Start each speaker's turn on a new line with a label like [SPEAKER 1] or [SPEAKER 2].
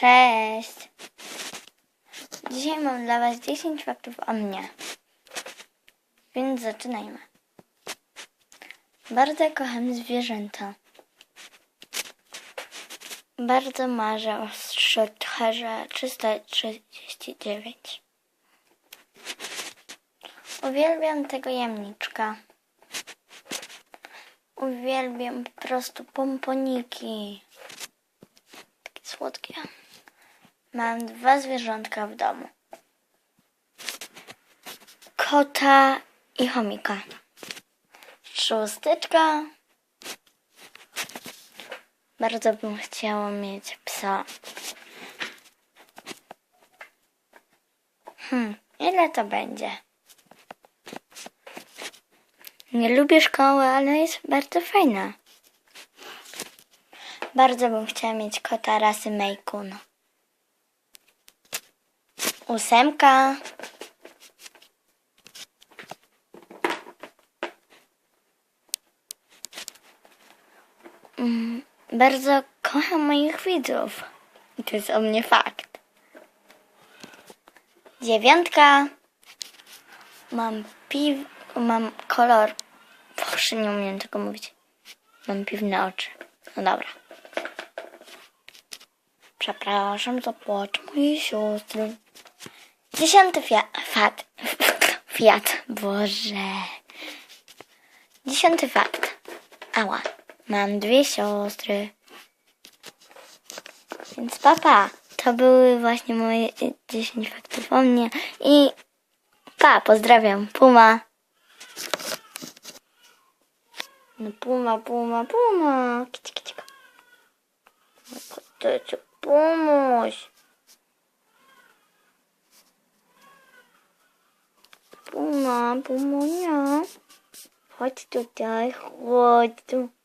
[SPEAKER 1] Cześć! Dzisiaj mam dla Was 10 faktów o mnie. Więc zaczynajmy. Bardzo kocham zwierzęta. Bardzo marzę o Shorthairze 339. Uwielbiam tego jamniczka. Uwielbiam po prostu pomponiki. Takie słodkie. Mam dwa zwierzątka w domu. Kota i chomika. Szósteczka. Bardzo bym chciała mieć psa. Hmm, ile to będzie? Nie lubię szkoły, ale jest bardzo fajna. Bardzo bym chciała mieć kota rasy Maine Ósemka. Mm, bardzo kocham moich widzów. I to jest o mnie fakt. Dziewiątka. Mam piw... Mam kolor... Boże, nie umiem tego mówić. Mam piwne oczy. No dobra. Przepraszam za płacz mojej siostry. Dziesiąty fiat. Fat. Fiat. Boże. Dziesiąty fakt. Ała. Mam dwie siostry. Więc papa. To były właśnie moje y, 10 faktów o mnie. I pa, pozdrawiam. Puma. No puma, puma, puma. Kici, kici. No Mama, bu mu ya? Hadi da gleich rot.